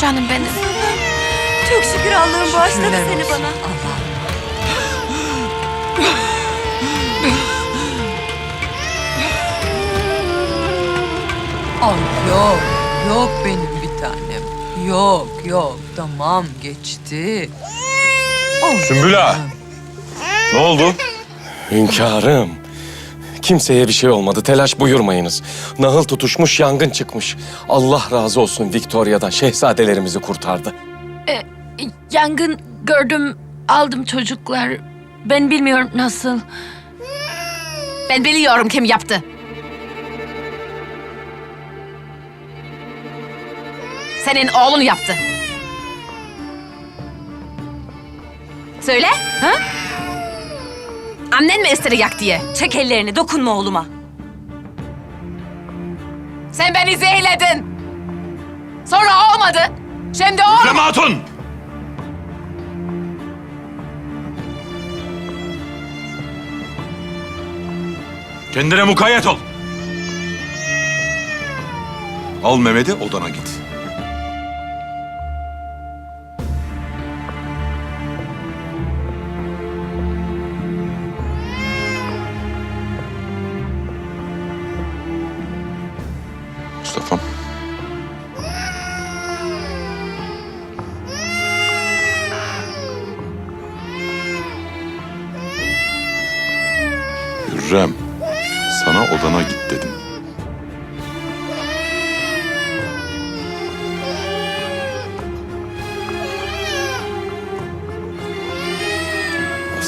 Canım. Benim. Çok şükür Allah'ım bağışladı Şükürler seni olsun. bana. Allah. Ay yok, yok benim bir tanem. Yok, yok. Tamam, geçti. Sümbül ağa. Ne oldu? Hünkârım. Kimseye bir şey olmadı. Telaş buyurmayınız. Nahıl tutuşmuş, yangın çıkmış. Allah razı olsun Victoria'dan. Şehzadelerimizi kurtardı. Ee, yangın gördüm, aldım çocuklar. Ben bilmiyorum nasıl. Ben biliyorum kim yaptı. Senin oğlun yaptı. Söyle, ha? Annen mi istedi yak diye? Çek ellerini dokunma oğluma. Sen beni zehirledin. Sonra olmadı. Şimdi olmadı. Üfleme Hatun! Kendine mukayyet ol. Al Mehmet'i odana git.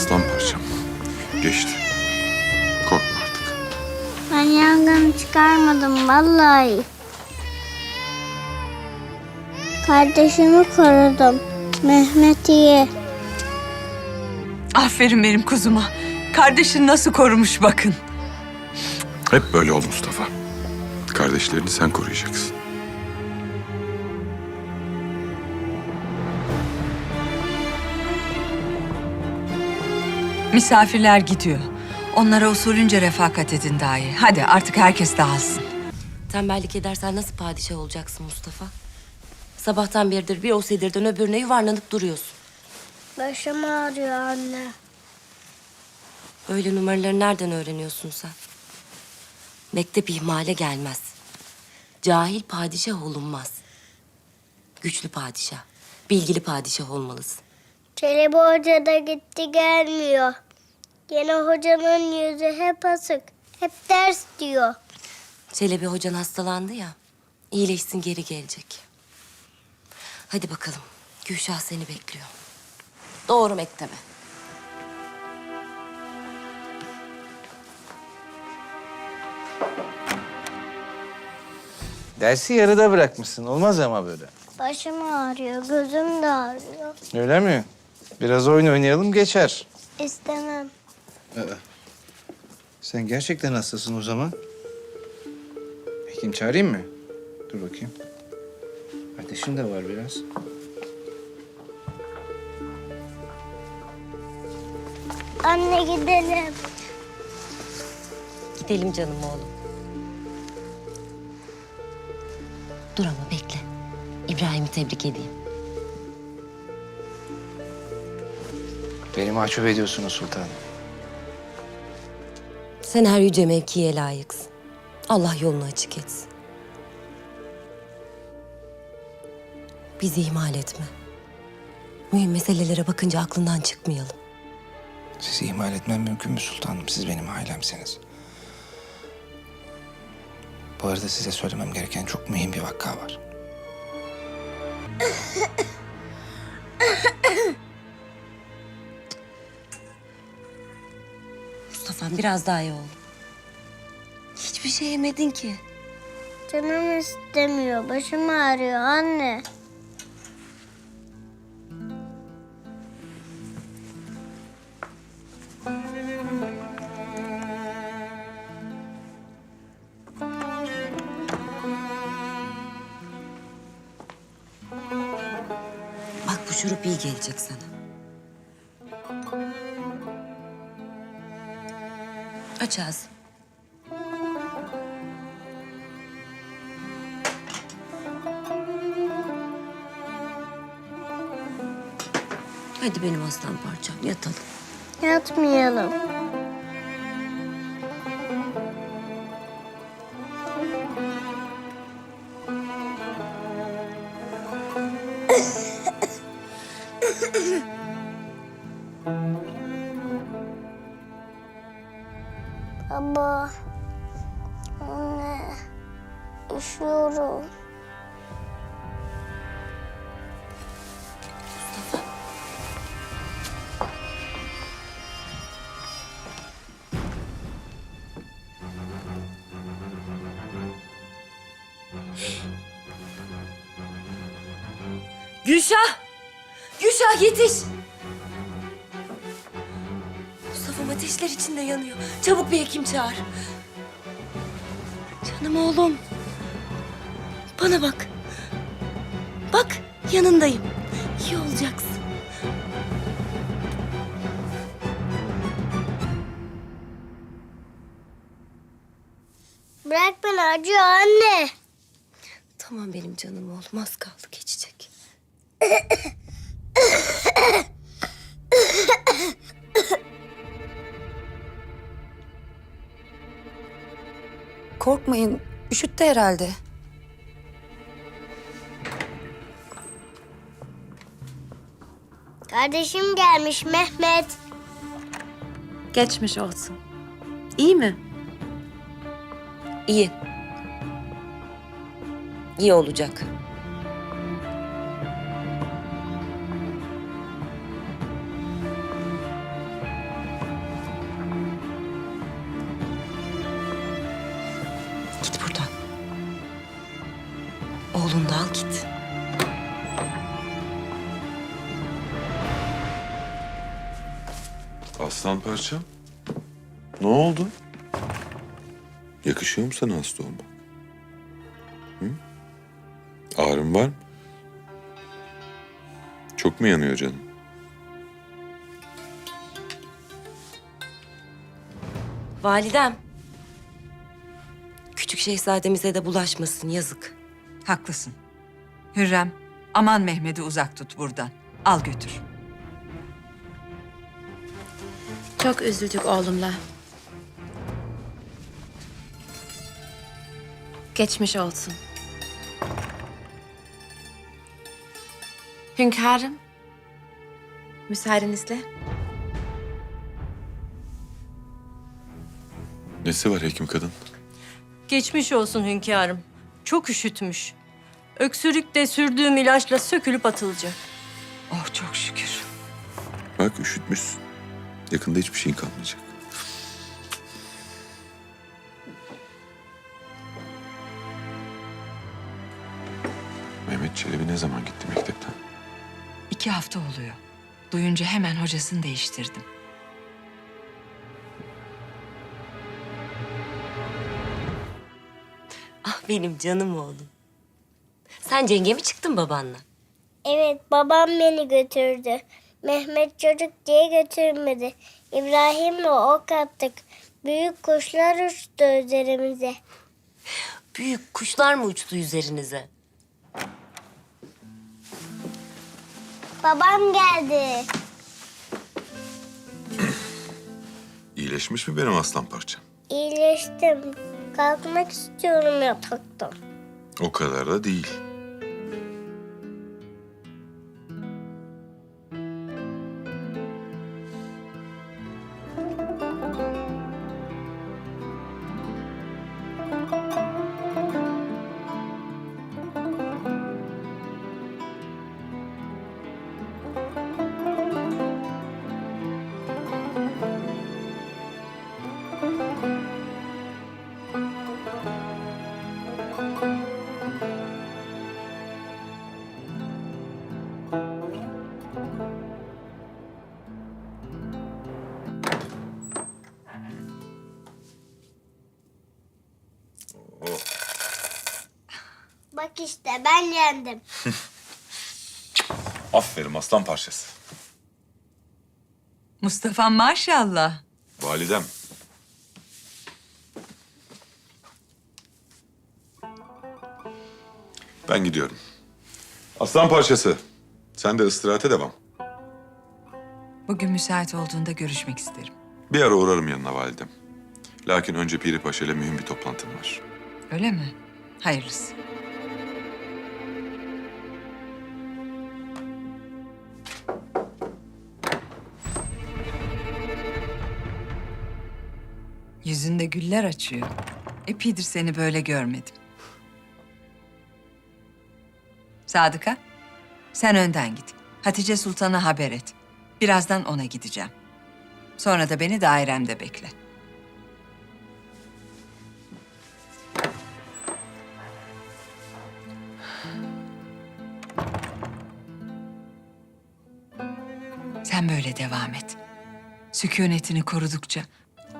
Aslan parçam. Geçti. Korkma artık. Ben yangın çıkarmadım vallahi. Kardeşimi korudum. Mehmet'i. Aferin benim kuzuma. Kardeşin nasıl korumuş bakın. Hep böyle ol Mustafa. Kardeşlerini sen koruyacaksın. Misafirler gidiyor. Onlara usulünce refakat edin dahi. Hadi artık herkes dağılsın. Tembellik edersen nasıl padişah olacaksın Mustafa? Sabahtan beridir bir o sedirden öbürüne yuvarlanıp duruyorsun. Başım ağrıyor anne. Öyle numaraları nereden öğreniyorsun sen? Mektep ihmale gelmez. Cahil padişah olunmaz. Güçlü padişah, bilgili padişah olmalısın. Çelebi Hoca da gitti gelmiyor. Yine hocanın yüzü hep asık. Hep ders diyor. Çelebi hocan hastalandı ya, iyileşsin geri gelecek. Hadi bakalım, Gülşah seni bekliyor. Doğru mektebe. Dersi yarıda bırakmışsın. Olmaz ama böyle. Başım ağrıyor, gözüm de ağrıyor. Öyle mi? Biraz oyun oynayalım geçer. İstemem. Sen gerçekten hastasın o zaman. Hekim çağırayım mı? Dur bakayım. Ateşin de var biraz. Anne gidelim. Gidelim canım oğlum. Dur ama bekle. İbrahim'i tebrik edeyim. Beni mahcup ediyorsunuz sultanım. Sen her yüce mevkiye layıksın. Allah yolunu açık etsin. Bizi ihmal etme. Mühim meselelere bakınca aklından çıkmayalım. Sizi ihmal etmem mümkün mü sultanım? Siz benim ailemsiniz. Bu arada size söylemem gereken çok mühim bir vakka var. Mustafa'm biraz daha iyi ol. Hiçbir şey yemedin ki. Canım istemiyor, başım ağrıyor anne. Bak bu şurup iyi gelecek sana. Aç ağzını. Hadi benim aslan parçam yatalım. Yatmayalım. Gülşah! Gülşah yetiş! Mustafa'm ateşler içinde yanıyor. Çabuk bir hekim çağır. Canım oğlum. Bana bak. Bak yanındayım. İyi olacaksın. Bırak beni acıyor anne. Tamam benim canım oğlum az kaldı geçecek. Korkmayın. Üşüttü herhalde. Kardeşim gelmiş Mehmet. Geçmiş olsun. İyi mi? İyi. İyi olacak. Parçam. Ne oldu? Yakışıyor mu sana hasta olma? Hı? Ağrın var mı? Çok mu yanıyor canım? Validem. Küçük şehzademize de bulaşmasın yazık. Haklısın. Hürrem, aman Mehmet'i uzak tut buradan. Al götür. Çok üzüldük oğlumla. Geçmiş olsun. Hünkârım. Müsaadenizle. Nesi var hekim kadın? Geçmiş olsun hünkârım. Çok üşütmüş. Öksürük de sürdüğüm ilaçla sökülüp atılacak. Oh çok şükür. Bak üşütmüşsün. Yakında hiçbir şeyin kalmayacak. Mehmet Çelebi ne zaman gitti mektepten? İki hafta oluyor. Duyunca hemen hocasını değiştirdim. Ah benim canım oğlum. Sen cenge mi çıktın babanla? Evet babam beni götürdü. Mehmet çocuk diye götürmedi. İbrahim'le ok attık. Büyük kuşlar uçtu üzerimize. Büyük kuşlar mı uçtu üzerinize? Babam geldi. İyileşmiş mi benim aslan parçam? İyileştim. Kalkmak istiyorum yataktan. O kadar da değil. İşte ben yendim. Aferin aslan parçası. Mustafa maşallah. Validem. Ben gidiyorum. Aslan parçası. Sen de istirahate devam. Bugün müsait olduğunda görüşmek isterim. Bir ara uğrarım yanına validem. Lakin önce Piri Paşa ile mühim bir toplantım var. Öyle mi? Hayırlısı. Yüzünde güller açıyor. Epidir seni böyle görmedim. Sadıka, sen önden git. Hatice Sultan'a haber et. Birazdan ona gideceğim. Sonra da beni dairemde bekle. Sen böyle devam et. Sükunetini korudukça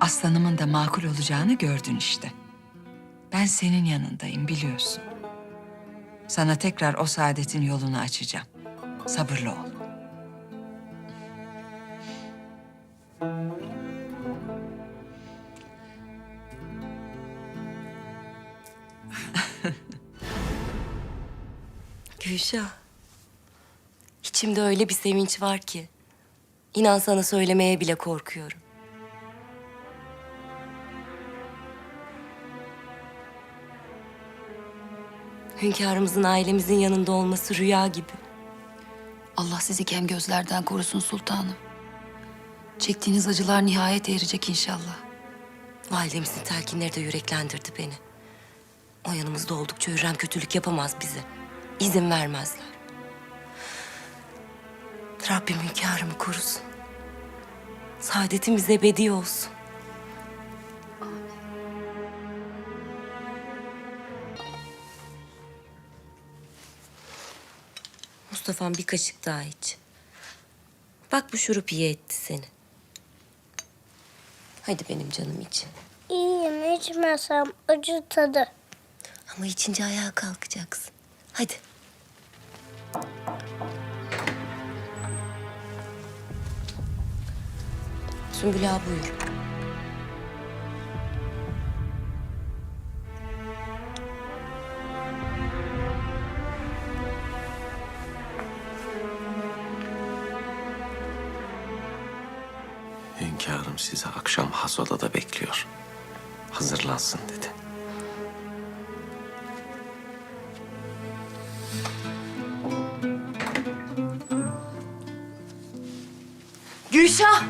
aslanımın da makul olacağını gördün işte. Ben senin yanındayım biliyorsun. Sana tekrar o saadetin yolunu açacağım. Sabırlı ol. Gülşah. İçimde öyle bir sevinç var ki. İnan sana söylemeye bile korkuyorum. Hünkârımızın ailemizin yanında olması rüya gibi. Allah sizi kem gözlerden korusun sultanım. Çektiğiniz acılar nihayet erecek inşallah. Validemizin telkinleri de yüreklendirdi beni. O yanımızda oldukça Hürrem kötülük yapamaz bize. İzin vermezler. Rabbim hünkârımı korusun. Saadetimiz ebedi olsun. Mustafa'm bir kaşık daha iç. Bak bu şurup iyi etti seni. Hadi benim canım iç. İyiyim içmesem acı tadı. Ama içince ayağa kalkacaksın. Hadi. Sümbül ağa buyur. Hünkârım sizi akşam has odada bekliyor. Hazırlansın dedi. Gülşah!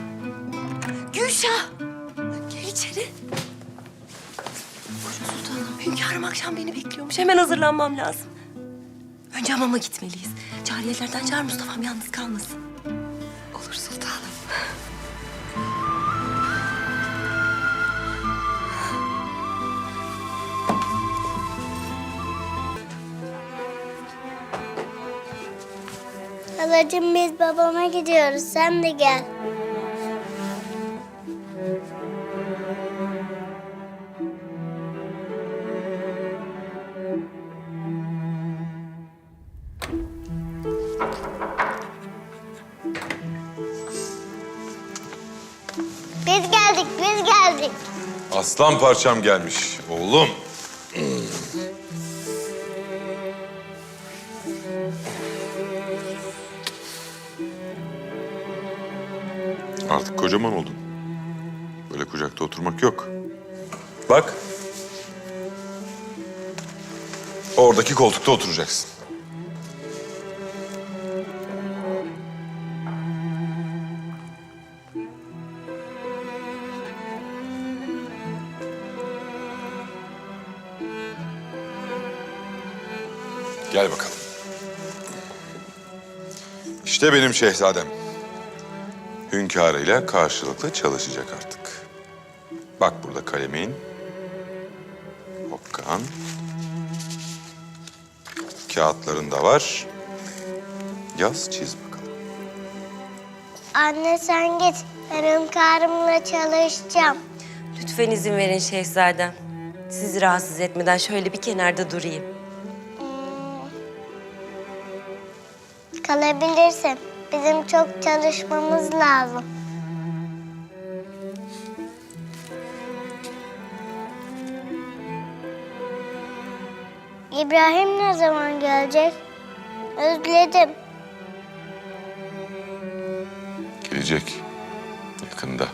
Gülşah! Gel içeri. Koşun sultanım. Hünkârım akşam beni bekliyormuş. Hemen hazırlanmam lazım. Önce hamama gitmeliyiz. Cariyelerden çağır Mustafa'm yalnız kalmasın. Halacığım biz babama gidiyoruz sen de gel. Biz geldik, biz geldik. Aslan parçam gelmiş oğlum. Kucakta oturmak yok. Bak. Oradaki koltukta oturacaksın. Gel bakalım. İşte benim şehzadem. Hünkârıyla karşılıklı çalışacak artık. Bak burada kalemin. Hokkan. Kağıtların da var. Yaz çiz bakalım. Anne sen git. Ben hünkârımla çalışacağım. Lütfen izin verin şehzadem. Sizi rahatsız etmeden şöyle bir kenarda durayım. Kalabilirsin. Bizim çok çalışmamız lazım. İbrahim ne zaman gelecek? Özledim. Gelecek. Yakında.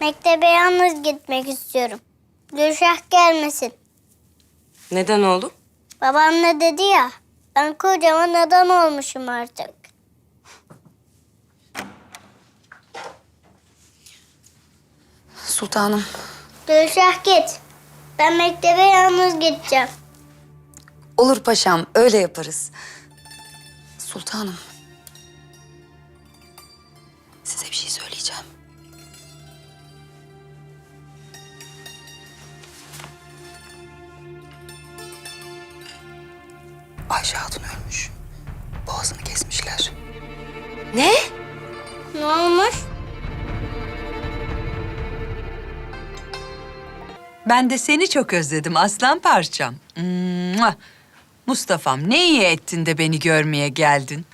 Mektebe yalnız gitmek istiyorum. Gülşah gelmesin. Neden oğlum? Babam ne dedi ya? Ben kocaman adam olmuşum artık. Sultanım, Gülşah git. Ben mektebe yalnız gideceğim. olur paşam, öyle yaparız. Sultanım. Ayşe Hatun ölmüş. Boğazını kesmişler. Ne? Ne olmuş? Ben de seni çok özledim aslan parçam. Mua! Mustafa'm ne iyi ettin de beni görmeye geldin.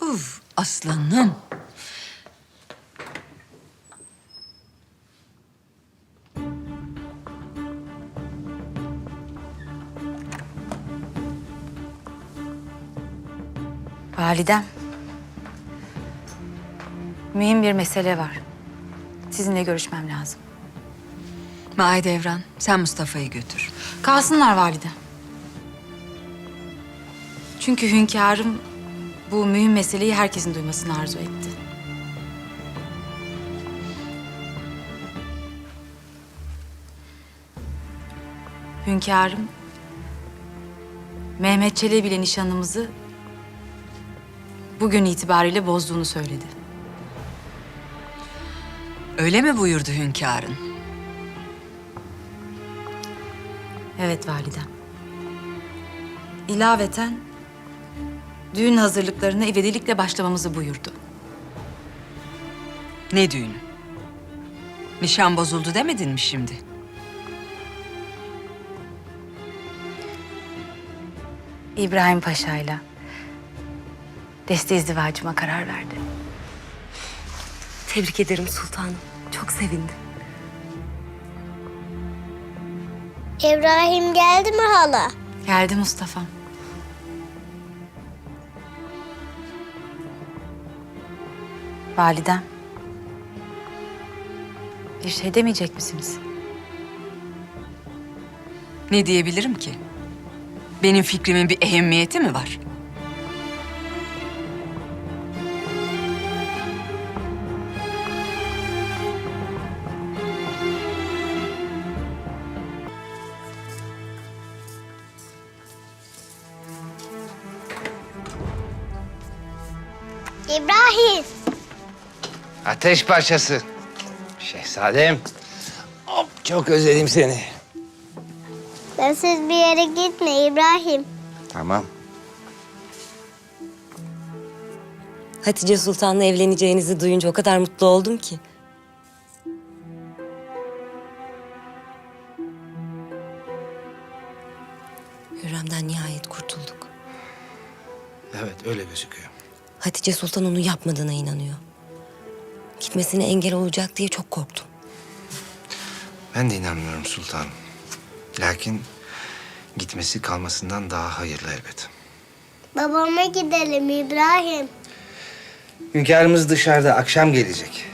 Uf aslanım. Validem. Mühim bir mesele var. Sizinle görüşmem lazım. Mahidevran sen Mustafa'yı götür. Kalsınlar validem. Çünkü hünkârım bu mühim meseleyi herkesin duymasını arzu etti. Hünkârım Mehmet Çelebi ile nişanımızı bugün itibariyle bozduğunu söyledi. Öyle mi buyurdu hünkârın? Evet validem. İlaveten düğün hazırlıklarına ivedilikle başlamamızı buyurdu. Ne düğünü? Nişan bozuldu demedin mi şimdi? İbrahim Paşa'yla deste izdivacıma karar verdi. Tebrik ederim sultanım. Çok sevindim. İbrahim geldi mi hala? Geldi Mustafa. Validem. Bir şey demeyecek misiniz? Ne diyebilirim ki? Benim fikrimin bir ehemmiyeti mi var? Ateş parçası. Şehzadem. Hop, çok özledim seni. Bensiz bir yere gitme İbrahim. Tamam. Hatice Sultan'la evleneceğinizi duyunca o kadar mutlu oldum ki. Hürrem'den nihayet kurtulduk. Evet öyle gözüküyor. Hatice Sultan onu yapmadığına inanıyor. Gitmesine engel olacak diye çok korktum. Ben de inanmıyorum sultanım. Lakin gitmesi kalmasından daha hayırlı elbet. Babama gidelim İbrahim. Hünkârımız dışarıda akşam gelecek.